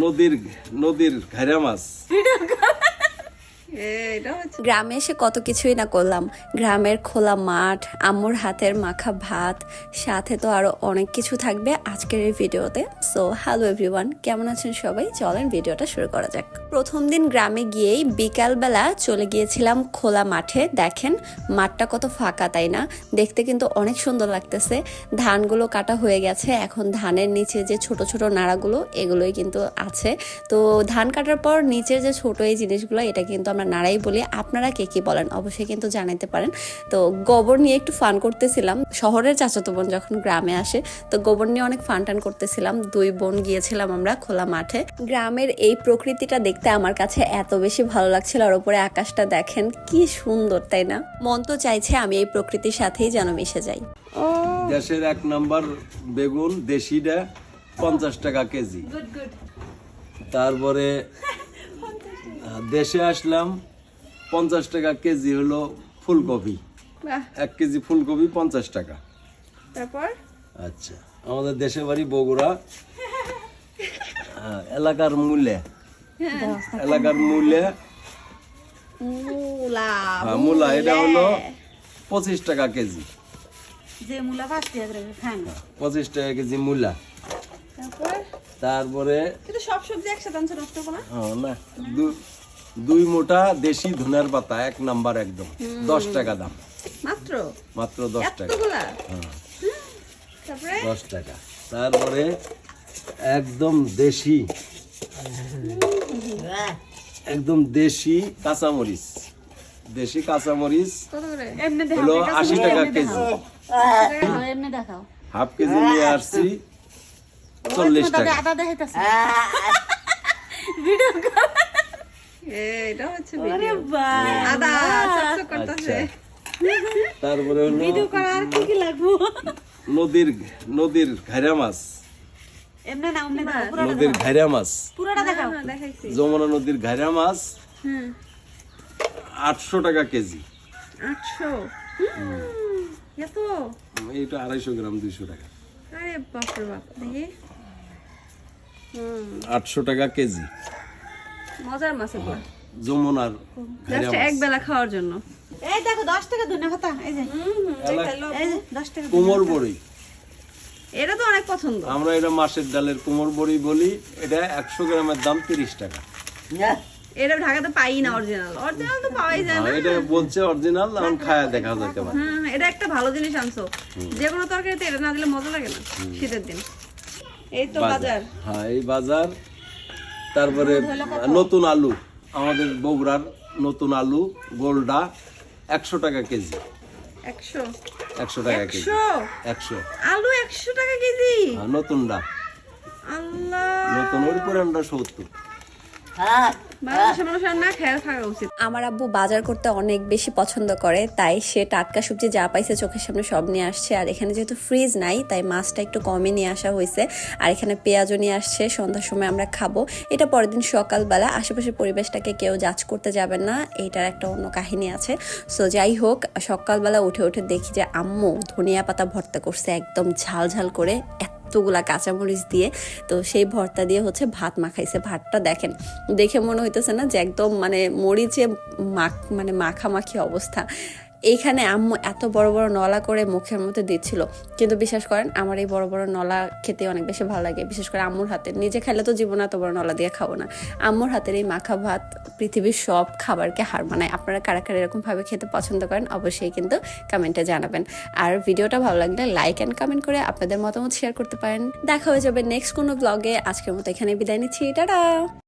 নদীর নদীর ঘাইরা মাছ। গ্রামে এসে কত কিছুই না করলাম। গ্রামের খোলা মাঠ, আম্মুর হাতের মাখা ভাত, সাথে তো আরও অনেক কিছু থাকবে আজকের এই ভিডিওতে। সো হ্যালো এভরিওয়ান কেমন আছেন সবাই? চলেন ভিডিওটা শুরু করা যাক। প্রথম দিন গ্রামে গিয়েই বিকালবেলা চলে গিয়েছিলাম খোলা মাঠে। দেখেন, মাঠটা কত ফাঁকা তাই না? দেখতে কিন্তু অনেক সুন্দর লাগতেছে। ধানগুলো কাটা হয়ে গেছে। এখন ধানের নিচে যে ছোট ছোট নাড়াগুলো, এগুলোই কিন্তু আছে। তো ধান কাটার পর নিচের যে ছোট এই জিনিসগুলো, এটা কিন্তু আমরা নাড়াই বলি আপনারা কে কি বলেন? অবশ্যই কিন্তু জানাতে পারেন। তো গোবর নিয়ে একটু ফান করতেছিলাম। শহরের চাচাতো বোন যখন গ্রামে আসে তো গোবর নিয়ে অনেক ফান টান করতেছিলাম। দুই বোন গিয়েছিলাম আমরা খোলা মাঠে। গ্রামের এই প্রকৃতিটা দেখতে আমার কাছে এত বেশি ভালো লাগছিল আর ওপরে আকাশটা দেখেন কি সুন্দর তাই না? মন তো চাইছে আমি এই প্রকৃতির সাথেই যেন মিশে যাই। দেশের এক নাম্বার বেগুন দেশিটা পঞ্চাশ টাকা কেজি। তারপরে দেশে আসলাম পঞ্চাশ টাকা কেজি হলো ফুলকপি। এক কেজি ফুলকপি পঞ্চাশ টাকা। তারপর? আচ্ছা আমাদের দেশের বাড়ি বগুড়া। হ্যাঁ, এলাকার মূল্যে এলাকার মূল্যে মূলা হ্যাঁ, মূলা এটা হলো পঁচিশ টাকা কেজি। যে মূলা পাঁচ টাকা করে খান পঁচিশ টাকা কেজি মূলা। তারপরে? সব সবজি একসাথে না? হ্যাঁ, দুই মোটা দেশি ধনের পাতা এক নাম্বার একদম। দশ টাকা দাম। মাত্র? মাত্র দশ টাকা। এতগুলা হ্যাঁ। দশ টাকা। তারপরে একদম দেশি। একদম দেশি কাঁচামরিচ। দেশি কাঁচামরিচ হলো আশি টাকা কেজি। দেখাও। হাফ কেজি নিয়ে আসছি চল্লিশ টাকা। এটা হচ্ছে ভিডিও আদা চকচক করতেছে। আচ্ছা তারপরে হলো ভিডিও করা কি কি লাগবো? নদীর নদীর ঘাইরা মাছ। এমনি না এমনি নদীর ঘাইরা মাছ। পুরোটা দেখাও। হ্যাঁ দেখাইছি। যমুনা নদীর ঘাইরা মাছ। হুম। আটশো টাকা কেজি। আটশো? এত? এইটা আড়াইশো গ্রাম দুইশো টাকা। আরে বাপ দেখি। টাকা কেজি। মজার মাছ এগুলো। যমুনার জাস্ট এক বেলা খাওয়ার জন্য। এই দেখো দশ টাকা ধনে পাতা এই যে। এই যে টাকা কোমর বড়ি। এটা তো অনেক পছন্দ। আমরা এটা মাসের ডালের কোমর বড়ি বলি এটা একশো গ্রামের দাম তিরিশ টাকা। এটা ঢাকাতে পাই না অরিজিনাল অরিজিনাল তো পাওয়াই যায় না এটা বলছে অরিজিনাল এখন খায়া দেখা যেতে পারে হুম এটা একটা ভালো জিনিস আনছো। যে কোনো তরকারিতে এটা না দিলে মজা লাগে না শীতের দিন। এই তো বাজার। হ্যাঁ এই বাজার তারপরে নতুন আলু আমাদের বগুড়ার নতুন আলু গোলডা একশো টাকা কেজি। একশো? টাকা কেজি। একশো? আলু একশো টাকা কেজি? নতুনটা। নতুন ওর পুরানটা সত্তর। আমার আব্বু বাজার করতে অনেক বেশি পছন্দ করে তাই সে টাটকা সবজি যা পাইছে চোখের সামনে সব নিয়ে আসছে। আর এখানে যেহেতু ফ্রিজ নাই তাই মাছটা একটু কমই নিয়ে আসা হয়েছে। আর এখানে পেঁয়াজও নিয়ে আসছে সন্ধ্যার সময় আমরা খাব। এটা পরের দিন সকালবেলা আশেপাশের পরিবেশটাকে কেউ জাজ করতে যাবেন না এইটার একটা অন্য কাহিনী আছে। সো যাই হোক সকালবেলা উঠে উঠে দেখি যে আম্মু ধনিয়া পাতা ভর্তা করছে একদম ঝাল ঝাল করে এতগুলা কাঁচামরিচ দিয়ে, তো সেই ভর্তা দিয়ে হচ্ছে ভাত মাখাইছে। ভাতটা দেখেন, দেখে মনে হইতেছে না যে একদম মানে মরিচে মাখ মানে মাখামাখি অবস্থা। এইখানে আম্মু এত বড় বড় নলা করে মুখের মধ্যে দিচ্ছিল। কিন্তু বিশ্বাস করেন, আমার এই বড় বড় নলা খেতে অনেক বেশি ভালো লাগে। বিশেষ করে আম্মুর হাতে। নিজে খেলে তো জীবনে এত বড় নলা দিয়ে খাব না। আম্মুর হাতের এই মাখা ভাত পৃথিবীর সব খাবারকে হার মানায়। আপনারা কারা কারা এরকম ভাবে খেতে পছন্দ করেন, অবশ্যই কিন্তু কমেন্টে জানাবেন। আর ভিডিওটা ভালো লাগলে লাইক অ্যান্ড কমেন্ট করে আপনাদের মতামত শেয়ার করতে পারেন। দেখা হয়ে যাবে নেক্সট কোনো ব্লগে আজকের মতো এখানে বিদায় নিচ্ছি। টাটা!